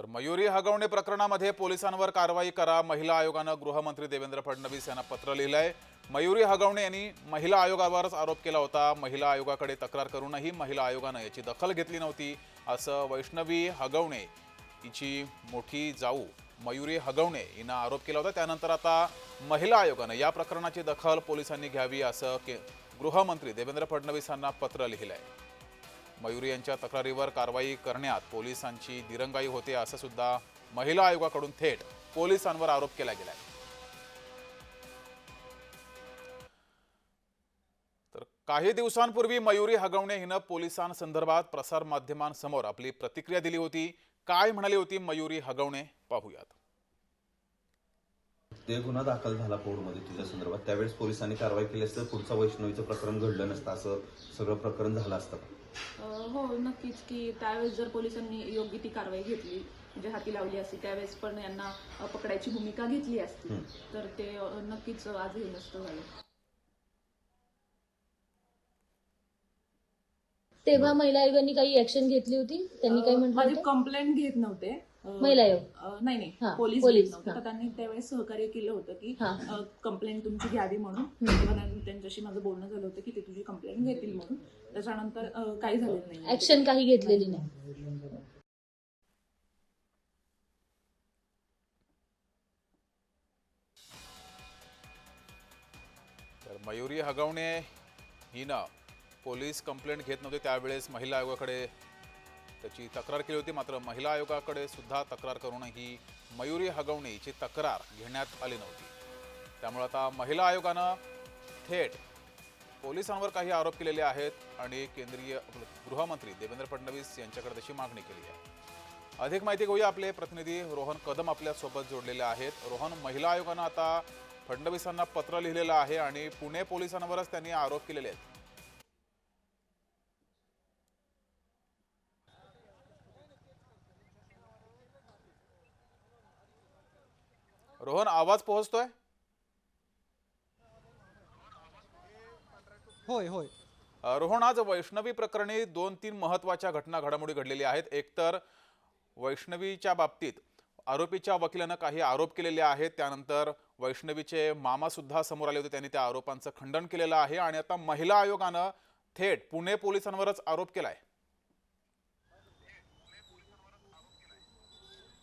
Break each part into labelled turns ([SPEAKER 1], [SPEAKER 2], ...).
[SPEAKER 1] तर मयुरी हगवणे प्रकरणामध्ये पोलिसांवर कारवाई करा. महिला आयोगानं गृहमंत्री देवेंद्र फडणवीस यांना पत्र लिहिलंय. मयुरी हगवणे यांनी महिला आयोगावरच आरोप केला होता. महिला आयोगाकडे तक्रार करूनही महिला आयोगानं याची दखल घेतली नव्हती असं वैष्णवी हगवणे हिची मोठी जाऊ मयुरी हगवणे हिनं आरोप केला होता. त्यानंतर आता महिला आयोगानं या प्रकरणाची दखल पोलिसांनी घ्यावी असं के गृहमंत्री देवेंद्र फडणवीस यांना पत्र लिहिलं आहे मयुरी यांच्या तक्रारीवर कारवाई करण्यात पोलिसांची दिरंगाई होते असं सुद्धा महिला आयोगाकडून थेट पोलिसांवर आरोप केला गेलाय. तर काही दिवसांपूर्वी मयुरी हगवणे हिनं पोलिसांसंदर्भात प्रसारमाध्यमांसमोर आपली प्रतिक्रिया दिली होती. काय म्हणाली होती मयुरी हगवणे? पाहूयात.
[SPEAKER 2] ते गुन्हा दाखल झाला कोर्टमध्ये तुझ्या संदर्भात. त्यावेळेस पोलिसांनी कारवाई केली असतं. पुढचं वैष्णवीचं प्रकरण घडलं नसतं. असं सगळं प्रकरण झालं असतं. का?
[SPEAKER 3] अ, हो नक्कीच की त्यावेळेस जर पोलिसांनी योग्य ती कारवाई घेतली म्हणजे हाती लावली असती त्यावेळेस पण यांना अ, पकडायची भूमिका घेतली असती तर ते अ, नक्कीच आजही नसतं झालं.
[SPEAKER 4] तेव्हा महिला आयोगाने काही ऍक्शन घेतली होती? त्यांनी काय म्हटलं
[SPEAKER 3] माझी
[SPEAKER 4] होतं?
[SPEAKER 3] कंप्लेंट घेत नव्हते. अ,
[SPEAKER 4] महिला आयोग.
[SPEAKER 3] अ, नाही नाही. पोलीस
[SPEAKER 4] पोलीस,
[SPEAKER 3] घेत नव्हते
[SPEAKER 4] हा.
[SPEAKER 3] तर त्यांनी त्यावेळेस सहकार्य केलं होतं की
[SPEAKER 4] हा.
[SPEAKER 3] कंप्लेंट तुमची घ्यावी म्हणून. तेव्हा त्यां- त्यांच्याशी माझं बोलणं झालं होतं की ते तुझी कंप्लेंट घेतील म्हणून. त्याच्यानंतर अ, काही झालेलं नाही.
[SPEAKER 4] ऍक्शन काही घेतलेली नाही.
[SPEAKER 1] तर मयुरी हगवणे हिनं पोलीस कंप्लेंट घेत नव्हते. त्यावेळेस महिला आयोगाकडे त्याची तक्रार केली होती. मात्र महिला आयोगाकडे सुद्धा तक्रार करूनही मयुरी हगवणीची तक्रार घेण्यात आली नव्हती. त्यामुळे आता महिला आयोगानं थेट पोलिसांवर काही आरोप केलेले आहेत आणि केंद्रीय गृहमंत्री देवेंद्र फडणवीस यांच्याकडे तशी मागणी केली आहे. अधिक माहिती घेऊया आपले प्रतिनिधी रोहन कदम आपल्यासोबत जोडलेले आहेत. रोहन महिला आयोगानं आता फडणवीसांना पत्र लिहिलेलं आहे आणि पुणे पोलिसांवरच त्यांनी आरोप केलेले आहेत. रोहन आवाज पोहोचतोय?
[SPEAKER 5] होय होय.
[SPEAKER 1] रोहन आज वैष्णवी प्रकरणी दोन तीन महत्त्वाच्या घटना घडामोडी घडलेल्या आहेत. एकतर वैष्णवीच्या बाबतीत आरोपीच्या वकिलानं काही आरोप केलेले आहेत. त्यानंतर वैष्णवीचे मामा सुद्धा समोर आले होते. त्यांनी त्या आरोपांचं खंडन केलेलं आहे. आणि आता महिला आयोगानं थेट पुणे पोलिसांवरच आरोप केलाय.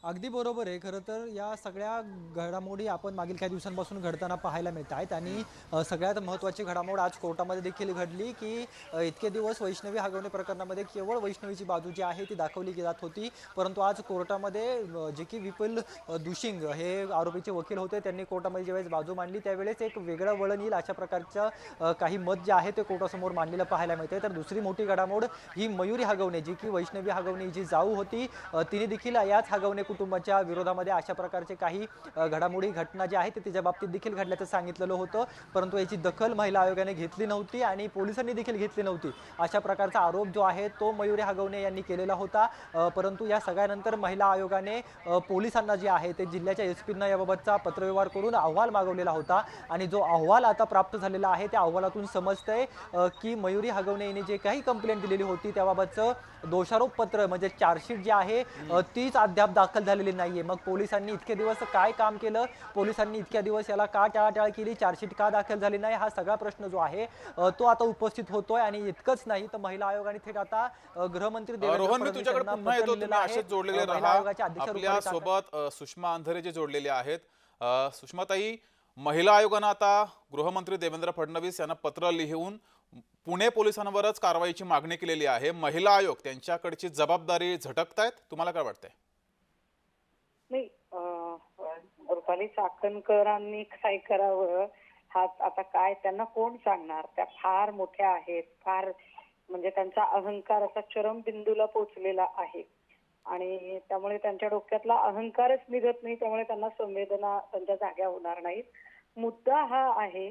[SPEAKER 5] अगदी बरोबर आहे. खरं तर या सगळ्या घडामोडी आपण मागील काही दिवसांपासून घडताना पाहायला मिळत आहेत आणि सगळ्यात महत्त्वाची घडामोड आज कोर्टामध्ये देखील घडली की इतके दिवस वैष्णवी हगवणे प्रकरणामध्ये केवळ वैष्णवीची बाजू जी आहे ती दाखवली जात होती. परंतु आज कोर्टामध्ये जे की विपुल दुशिंग हे आरोपीचे वकील होते. त्यांनी कोर्टामध्ये ज्यावेळेस बाजू मांडली त्यावेळेस एक वेगळं वळण येईल अशा प्रकारचं काही मत जे आहे ते कोर्टासमोर मांडलेलं पाहायला मिळते तर दुसरी मोठी घडामोड ही मयुरी हगवणे जी की वैष्णवी हगवणे जी जाऊ होती तिने देखील याच हगवणे कुटुंबाच्या विरोधामध्ये अशा प्रकारचे काही घडामोडी घटना ज्या आहेत ते तिच्या बाबतीत देखील घडल्याचं सांगितलेलं होतं. परंतु याची दखल महिला आयोगाने घेतली नव्हती आणि पोलिसांनी देखील घेतली नव्हती. अशा प्रकारचा आरोप जो आहे तो मयुरी हगवणे यांनी केलेला होता. परंतु या सगळ्यानंतर महिला आयोगाने पोलिसांना जे आहे ते जिल्ह्याच्या एस पींना याबाबतचा पत्रव्यवहार करून अहवाल मागवलेला होता. आणि जो अहवाल आता प्राप्त झालेला आहे त्या अहवालातून समजतंय की मयुरी हगवणे यांनी जे काही कंप्लेंट दिलेली होती त्याबाबतचं दोषारोप पत्र म्हणजे चार्जशीट जी आहे तीच अद्याप दाखल झालेली नाहीये. मग पोलिसांनी इतके दिवस काय काम केलं? पोलिसांनी इतक्या दिवस याला का टाळाटाळ केली? चार्जशीट का दाखल झाली नाही? हा सगळा प्रश्न जो आहे तो आता उपस्थित होतोय आणि इतकंच नाही तर महिला आयोगाने थेट आता गृहमंत्री देवेंद्र
[SPEAKER 1] सोबत सुषमा अंधरे जे जोडलेले आहेत. सुषमाताई महिला आयोगानं आता गृहमंत्री देवेंद्र फडणवीस यांना पत्र लिहून पुणे पोलिसांवरच कारवाईची मागणी केलेली आहे. महिला आयोग त्यांच्याकडची जबाबदारी झटकतायत. तुम्हाला काय वाटतंय
[SPEAKER 6] नाही अं, रुपाली चाकणकरांनी काय करावं? हा आता काय त्यांना कोण सांगणार? त्या फार मोठ्या आहेत. फार म्हणजे त्यांचा अहंकार असा चरमबिंदूला पोचलेला आहे. आणि त्यामुळे त्यांच्या डोक्यातला अहंकारच निघत नाही त्यामुळे त्यांना संवेदना त्यांच्या जाग्या होणार नाहीत. मुद्दा हा आहे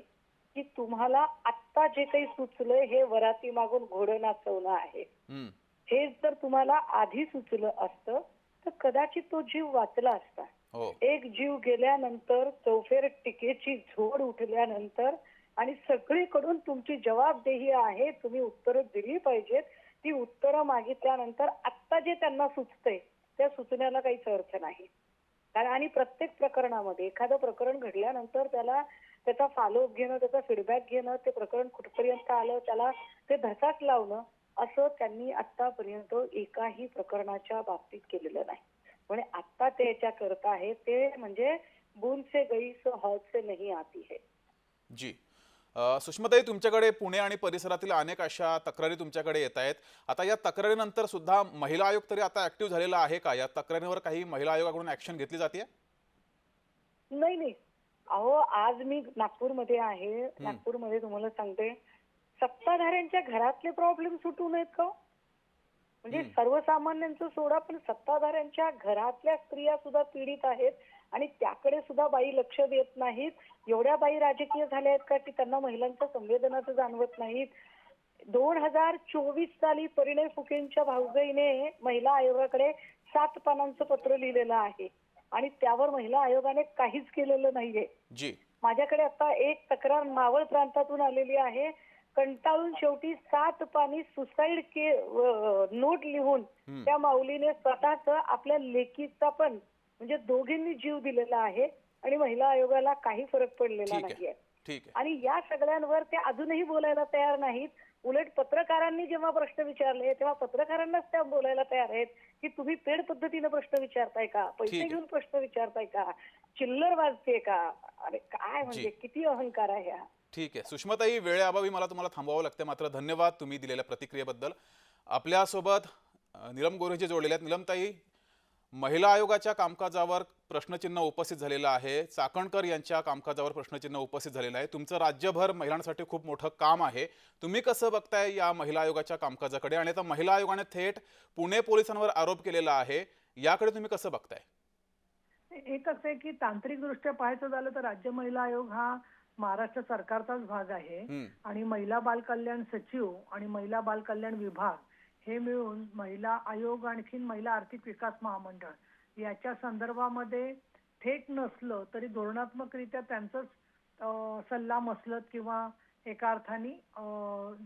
[SPEAKER 6] की तुम्हाला आत्ता जे काही सुचलंय हे वराती मागून घोडं नाचवणं आहे.
[SPEAKER 1] हम्म.
[SPEAKER 6] हे जर तुम्हाला आधी सुचलं असतं तर कदाचित तो जीव वाचला असता.
[SPEAKER 1] हो.
[SPEAKER 6] एक जीव गेल्यानंतर चौफेर टीकेची झोड उठल्यानंतर आणि सगळीकडून तुमची जबाबदेही आहे तुम्ही उत्तरं दिली पाहिजेत. ती उत्तरं मागितल्यानंतर आत्ता जे त्यांना सुचतंय त्या सुचण्याला काहीच अर्थ नाही. कारण आणि प्रत्येक प्रकरणामध्ये एखादं प्रकरण घडल्यानंतर त्याला त्याचा फॉलोअप घेणं त्याचा फीडबॅक घेणं ते प्रकरण कुठपर्यंत आलं त्याला ते धसाट लावणं असं त्यांनी आतापर्यंत एकाही प्रकरणाच्या बाबतीत केलेलं नाही. म्हणजे आता ते याच्या करत आहे ते म्हणजे बूंद से गई सो हौद से नहीं आती है.
[SPEAKER 1] जी. सुषमाताई तुमच्याकडे पुणे आणि परिसरातील अनेक अशा तक्रारी तुमच्याकडे येत आहेत. आता या तक्रारीनंतर सुद्धा महिला आयोग तरी आता ऍक्टिव्ह झालेला आहे का? या तक्रारीवर काही महिला आयोगाकडून ऍक्शन घेतली जाते
[SPEAKER 6] नाही नाही. अहो आज मी नागपूरमध्ये आहे. नागपूरमध्ये तुम्हाला सांगते सत्ताधाऱ्यांच्या घरातले प्रॉब्लेम सुटू नयेत का म्हणजे सर्वसामान्यांचं सोडा पण सत्ताधाऱ्यांच्या घरातल्या स्त्रिया सुद्धा पीडित आहेत आणि त्याकडे सुद्धा बाई लक्ष देत नाहीत. एवढ्या बाई राजकीय झाल्या आहेत का की त्यांना महिलांच्या संवेदनाचं जाणवत नाहीत? दोन हजार चोवीस साली परिणय फुकेंच्या भाऊजाईने महिला आयोगाकडे सात पानांचं पत्र लिहिलेलं आहे आणि त्यावर महिला आयोगाने काहीच केलेलं नाहीये. माझ्याकडे आता एक तक्रार मावळ प्रांतातून आलेली आहे. कंटाळून शेवटी सात पाणी सुसाईड के नोट लिहून. त्या माऊलीने स्वतःच आपल्या लेकीचा पण म्हणजे दोघींनी जीव दिलेला आहे आणि महिला आयोगाला काही फरक पडलेला नाहीये. आणि या सगळ्यांवर ते अजूनही बोलायला तयार नाहीत. उलट पत्रकारांनी जेव्हा प्रश्न विचारले तेव्हा पत्रकारांनाच त्या बोलायला तयार आहेत की तुम्ही पेड पद्धतीने प्रश्न विचारताय का? पैसे. घेऊन प्रश्न विचारताय का? चिल्लर वाजते का? अरे काय म्हणजे. किती अहंकार आहे हा.
[SPEAKER 1] ठीक आहे. सुषमाताई वेळेअभावी मला तुम्हाला थांबवावं लागतं मात्र धन्यवाद तुम्ही दिलेल्या प्रतिक्रियेबद्दल. आपल्यासोबत निलम नीलम गोरेजी जोडलेले आहेत. निलमताई महिला आयोगाच्या कामकाजावर प्रश्नचिन्ह उपस्थित झालेलं आहे. चाकणकर यांच्या कामकाजावर प्रश्नचिन्ह उपस्थित झालेलं आहे. तुमचं राज्यभर महिलांसाठी खूप मोठं काम आहे. तुम्ही कसं बघताय या महिला आयोगाच्या कामकाजाकडे? आणि आता महिला आयोगाने थेट पुणे पोलिसांवर आरोप केलेला आहे. याकडे तुम्ही कसं बघताय?
[SPEAKER 7] एकच आहे की तांत्रिकदृष्ट्या पाहायचं झालं तर राज्य महिला आयोग हा महाराष्ट्र सरकारचाच भाग आहे. आणि महिला बाल कल्याण सचिव आणि महिला बाल कल्याण विभाग हे मिळून महिला आयोग आणखीन महिला आर्थिक विकास महामंडळ याच्या संदर्भामध्ये थेट नसलं तरी धोरणात्मकरित्या त्यांचंच सल्ला मसलत किंवा एका अर्थाने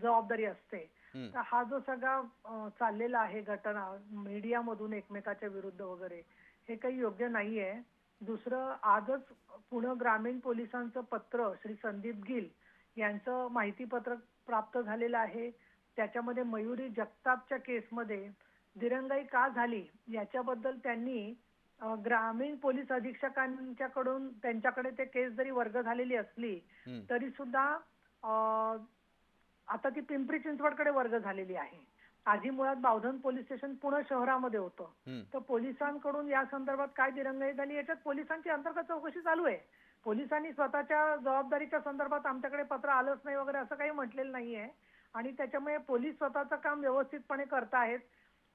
[SPEAKER 7] जबाबदारी असते. तर हा जो सगळा चाललेला आहे घटना मीडियामधून एकमेकाच्या विरुद्ध वगैरे हे काही योग्य नाहीये. दुसरं आजच पुणे ग्रामीण पोलिसांचं पत्र श्री संदीप गिल यांचं माहितीपत्रक प्राप्त झालेलं आहे त्याच्यामध्ये मयुरी जगतापच्या केसमध्ये दिरंगाई का झाली याच्याबद्दल त्यांनी ग्रामीण पोलीस अधीक्षकांच्याकडून त्यांच्याकडे ते केस जरी वर्ग झालेली असली. तरी सुद्धा आता ती पिंपरी चिंचवडकडे वर्ग झालेली आहे आधी मुळात बावधन पोलीस स्टेशन पुणे शहरामध्ये होतं. तर पोलिसांकडून या संदर्भात काय दिरंगाई झाली? याच्यात पोलिसांची अंतर्गत चौकशी चालू आहे. पोलिसांनी स्वतःच्या जबाबदारीच्या संदर्भात आमच्याकडे पत्र आलंच नाही वगैरे असं काही म्हटलेलं नाहीये. आणि त्याच्यामुळे पोलीस स्वतःचं काम व्यवस्थितपणे करतायत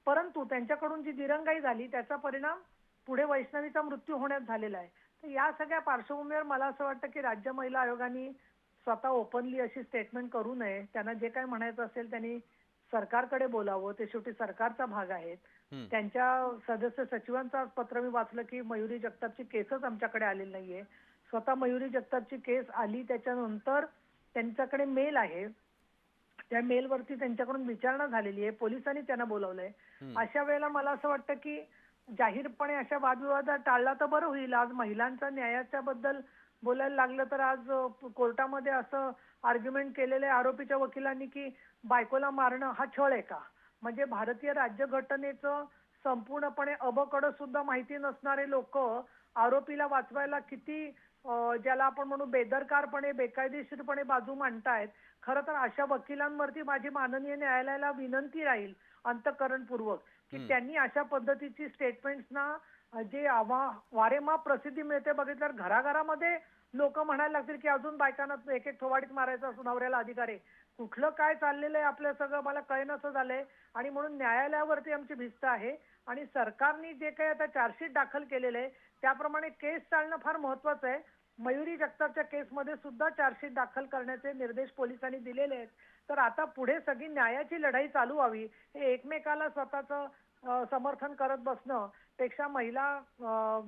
[SPEAKER 7] परंतु त्यांच्याकडून जी दिरंगाई झाली त्याचा परिणाम पुढे वैष्णवीचा मृत्यू होण्यात झालेला आहे. तर या सगळ्या पार्श्वभूमीवर मला असं वाटतं की राज्य महिला आयोगाने स्वतः ओपनली अशी स्टेटमेंट करू नये. त्यांना जे काही म्हणायचं असेल त्यांनी सरकारकडे बोलावं ते शेवटी सरकारचा भाग आहेत. त्यांच्या सदस्य सचिवांचं आज पत्र मी वाचलं की मयुरी जगतापची केसच आमच्याकडे आलेली नाहीये. स्वतः मयुरी जगतापची केस आली त्याच्यानंतर त्यांच्याकडे मेल आहे. त्या मेलवरती त्यांच्याकडून विचारणा झालेली आहे. पोलिसांनी त्यांना बोलवलंय. अशा वेळेला मला असं वाटतं की जाहीरपणे अशा वादविवादात टाळला तर बरं होईल. आज महिलांच्या न्यायाच्या बद्दल बोलायला लागलं तर आज कोर्टामध्ये असं आर्ग्युमेंट केलेलं आहे आरोपीच्या वकिलांनी की बायकोला मारणं हा छळ आहे का म्हणजे भारतीय राज्यघटनेचं संपूर्णपणे अबकडं सुद्धा माहिती नसणारे लोक आरोपीला वाचवायला किती ज्याला आपण म्हणू बेदरकारपणे बेकायदेशीरपणे बाजू मांडतायत खरं तर अशा वकिलांवरती माझी माननीय न्यायालयाला विनंती राहील अंतकरणपूर्वक की. त्यांनी अशा पद्धतीची स्टेटमेंट्सना जे आवा वारेमाप प्रसिद्धी मिळते बघितल्यावर घराघरामध्ये लोक म्हणायला लागतील की अजून बायकांना एक एक थोवाडीत मारायचं नवऱ्याला अधिकार आहे कुठलं काय चाललेलं आहे आपलं सगळं मला कळेनसं झालंय. आणि म्हणून न्यायालयावरती आमची भिस्त आहे. आणि सरकारने जे काही आता चार्जशीट दाखल केलेलं आहे त्याप्रमाणे केस चालणं फार महत्वाचं आहे. मयुरी जगतापच्या केसमध्ये सुद्धा चार्जशीट दाखल करण्याचे निर्देश पोलिसांनी दिलेले आहेत. तर आता पुढे सगळी न्यायाची लढाई चालू व्हावी हे एकमेकाला स्वतःचं समर्थन करत बसणं पेक्षा महिला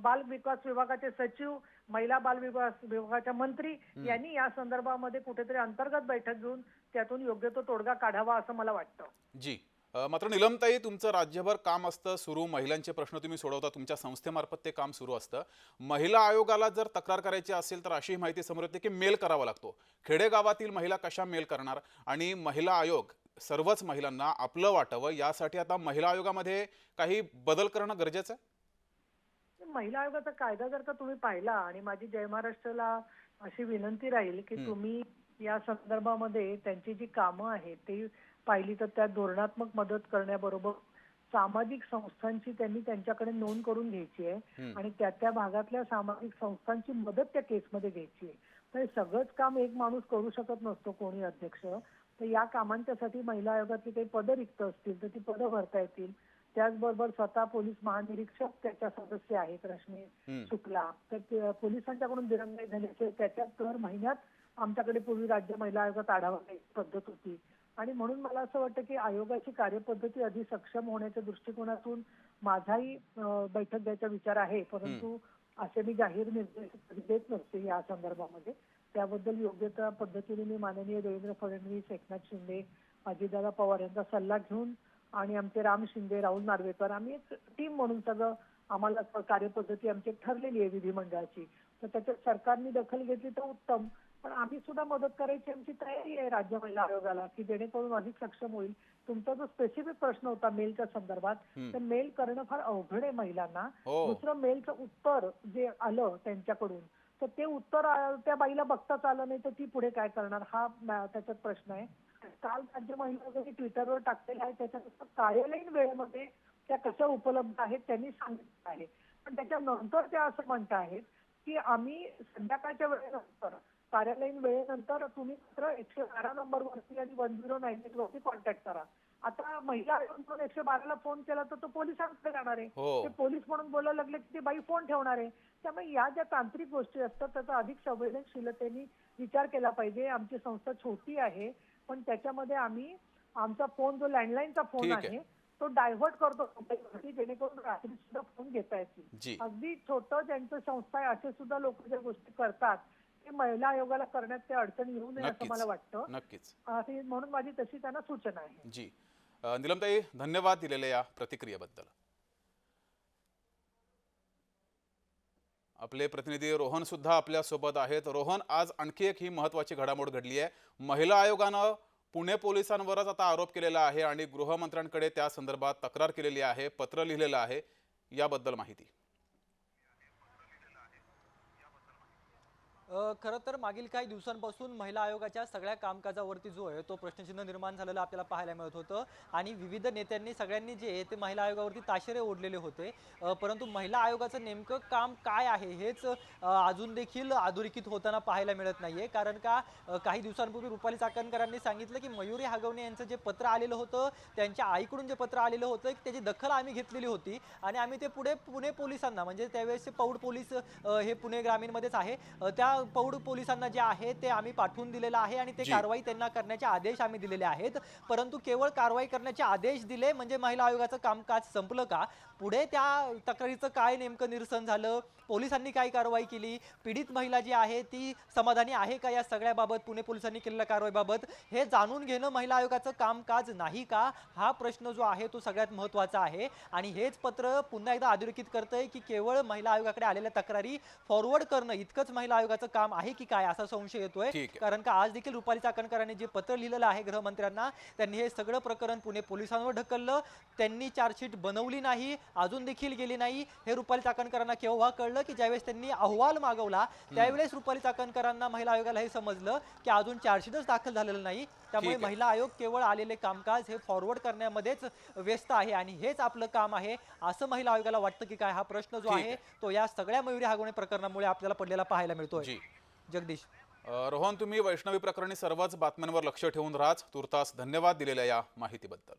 [SPEAKER 7] बाल विकास विभागाचे सचिव महिला बाल विकास विभागाच्या मंत्री यांनी या संदर्भामध्ये कुठेतरी अंतर्गत बैठक घेऊन त्यातून योग्य तो तोडगा काढावा असं मला वाटतं.
[SPEAKER 1] जी. मात्र निलमताई तुमचं राज्यभर काम असतं सुरू. महिलांचे प्रश्न तुम्ही सोडवता तुमच्या संस्थेमार्फत ते काम सुरू असतं. महिला आयोगाला जर तक्रार करायची असेल तर अशी माहिती समोर येते की मेल करावा लागतो. खेडेगावातील महिला कशा मेल करणार आणि महिला आयोग सर्वच महिलांना आपलं वाटावं यासाठी आता महिला आयोगामध्ये काही बदल करणं गरजेचं आहे?
[SPEAKER 7] महिला आयोगाचा कायदा जर का तुम्ही पाहिला आणि माझी जय महाराष्ट्राला अशी विनंती राहील की तुम्ही या संदर्भामध्ये त्यांची जी कामं आहेत ती पाहिली तर त्यात धोरणात्मक मदत करण्याबरोबर सामाजिक संस्थांची त्यांनी त्यांच्याकडे नोंद करून घ्यायची आहे आणि त्या त्या भागातल्या सामाजिक संस्थांची मदत त्या केसमध्ये घ्यायची आहे. तर सगळंच काम एक माणूस करू शकत नसतो कोणी अध्यक्ष. तर या कामांच्यासाठी महिला आयोगातली काही पदं रिक्त असतील तर ती पदं भरता येतील. त्याचबरोबर स्वतः पोलीस महानिरीक्षक त्याच्या सदस्य आहेत रश्मी शुक्ला. तर पोलिसांच्याकडून दिरंगाई झाल्याचे त्याच्यात दर महिन्यात आमच्याकडे पूर्वी राज्य महिला आयोगात आढावा पद्धत होती. आणि म्हणून मला असं वाटतं की आयोगाची कार्यपद्धती अधिक सक्षम होण्याच्या दृष्टिकोनातून माझाही बैठक घ्यायचा विचार आहे. परंतु असे मी जाहीर निर्देश देत नसते या संदर्भामध्ये. त्याबद्दल योग्य त्या पद्धतीने मी माननीय देवेंद्र फडणवीस एकनाथ शिंदे अजितदादा पवार यांचा सल्ला घेऊन आणि आमचे राम शिंदे राहुल नार्वेकर आम्ही एक टीम म्हणून सगळं आम्हाला कार्यपद्धती आमची ठरलेली आहे विधिमंडळाची. तर त्याच्यात सरकारने दखल घेतली तर उत्तम. पण आम्ही सुद्धा मदत करायची आमची तयारी आहे राज्य महिला आयोगाला की जेणेकरून अधिक सक्षम होईल. तुमचा जो स्पेसिफिक प्रश्न होता मेलच्या संदर्भात तर मेल करणं फार अवघड आहे महिलांना.
[SPEAKER 1] हो.
[SPEAKER 7] दुसरं मेलचं उत्तर जे आलं त्यांच्याकडून तर ते उत्तर त्या बाईला बघताच आलं नाही तर ती पुढे काय करणार? हा त्याच्यात प्रश्न आहे. काल राज्य महिला ट्विटरवर टाकलेलं आहे त्याच्यानुसार कार्यालयीन वेळेमध्ये त्या कशा उपलब्ध आहेत त्यांनी सांगितलं आहे. पण त्याच्यानंतर त्या असं म्हणत आहेत की आम्ही संध्याकाळच्या वेळेनंतर कार्यालयीन वेळेनंतर तुम्ही मात्र एकशे बारा नंबर वरती आणि वन झिरो नाईन एट वरती कॉन्टॅक्ट करा आता महिला आयोग म्हणून एकशे बाराला फोन केला तर तो पोलिसांकडे जाणार आहे
[SPEAKER 1] हो.
[SPEAKER 7] ते पोलीस म्हणून बोलायला लागले की ते बाई फोन ठेवणार आहे त्यामुळे या ज्या तांत्रिक गोष्टी असतात त्याचा अधिक संवेदनशीलतेने विचार केला पाहिजे आमची संस्था छोटी आहे पण त्याच्यामध्ये आम्ही आमचा फोन जो लँडलाईनचा फोन
[SPEAKER 1] ठीक आहे.
[SPEAKER 7] आहे तो डायव्हर्ट करतो मोबाईलवरती, जेणेकरून रात्री सुद्धा फोन घेता
[SPEAKER 1] जी.
[SPEAKER 7] येतील अगदी छोटं ज्यांचं संस्था आहे असे सुद्धा लोक ज्या गोष्टी करतात ते महिला आयोगाला करण्यात ते अडचण येऊ नये असं मला वाटतं.
[SPEAKER 1] नक्कीच.
[SPEAKER 7] म्हणून माझी तशी त्यांना सूचना आहे.
[SPEAKER 1] जी. निलमताई धन्यवाद दिलेल्या या प्रतिक्रियेबद्दल. आपले प्रतिनिधी रोहन सुद्धा आपल्यासोबत आहेत. रोहन आज आणखी एक ही महत्वाची घडामोड घडली आहे. महिला आयोगानं पुणे पोलिसांवरच आता आरोप केलेला आहे आणि गृहमंत्र्यांकडे त्या संदर्भात तक्रार केलेली आहे पत्र लिहिलेलं आहे. याबद्दल माहिती.
[SPEAKER 5] खरं तर मागील काही दिवसांपासून महिला आयोगाच्या सगळ्या कामकाजावरती जो आहे तो प्रश्नचिन्ह निर्माण झालेलं आपल्याला पाहायला मिळत होतं. आणि विविध नेत्यांनी सगळ्यांनी जे आहे ते महिला आयोगावरती ताशेरे ओढलेले होते. परंतु महिला आयोगाचं नेमकं काम काय आहे हेच अजून देखील अधोरेखित होताना पाहायला मिळत नाहीये. कारण का काही दिवसांपूर्वी रुपाली चाकणकरांनी सांगितलं की मयुरी हागवणे यांचं जे पत्र आलेलं होतं त्यांच्या आईकडून जे पत्र आलेलं होतं त्याची दखल आम्ही घेतलेली होती. आणि आम्ही ते पुढे पुणे पोलिसांना म्हणजे त्यावेळेस पौड पोलीस हे पुणे ग्रामीणमध्येच आहे त्या पौड पोलिसांना जे आहे ते आम्ही पाठवून दिलेलं आहे आणि ते. कारवाई त्यांना करण्याचे आदेश आम्ही दिलेले आहेत. परंतु केवळ कारवाई करण्याचे आदेश दिले म्हणजे महिला आयोगाचं कामकाज संपलं का? पुढे त्या तक्रारीचं काय नेमकं निरसन झालं? पोलिसांनी काय कारवाई केली? पीडित महिला जी आहे ती समाधानी आहे का या सगळ्याबाबत? पुणे पोलिसांनी केलेल्या कारवाईबाबत? हे जाणून घेणं महिला आयोगाचं कामकाज नाही का? हा प्रश्न जो आहे तो सगळ्यात महत्त्वाचा आहे. आणि हेच पत्र पुन्हा एकदा अधोरेखित करतंय की केवळ महिला आयोगाकडे आलेल्या तक्रारी फॉरवर्ड करणं इतकंच महिला आयोगाचं काम आहे की काय असा संशय येतोय. कारण का आज देखील रुपाली चाकणकरांनी जे पत्र लिहिलेलं आहे गृहमंत्र्यांना त्यांनी हे सगळं प्रकरण पुणे पोलिसांवर ढकललं. त्यांनी चार्जशीट बनवली नाही अजून देखील गेली नाही. हे रुपाली चाकणकरांना केव्हा कळलं की ज्यावेळेस त्यांनी अहवाल मागवला त्यावेळेस रुपाली चाकणकरांना महिला आयोगाला हे समजलं की अजून चार्जशीटच दाखल झालेलं नाही. त्यामुळे. महिला आयोग केवळ आलेले कामकाज हे फॉरवर्ड करण्यामध्येच व्यस्त आहे आणि हेच आपलं काम आहे. असं महिला आयोगाला वाटतं की काय? हा प्रश्न जो आहे तो या सगळ्या मयुरी हागवणे प्रकरणामुळे आपल्याला पडलेला पाहायला मिळतोय.
[SPEAKER 1] जी.
[SPEAKER 5] जगदीश.
[SPEAKER 1] रोहन तुम्ही वैष्णवी प्रकरणी सर्वच बातम्यांवर लक्ष ठेवून राहाच. तुर्तास धन्यवाद दिलेल्या या माहितीबद्दल.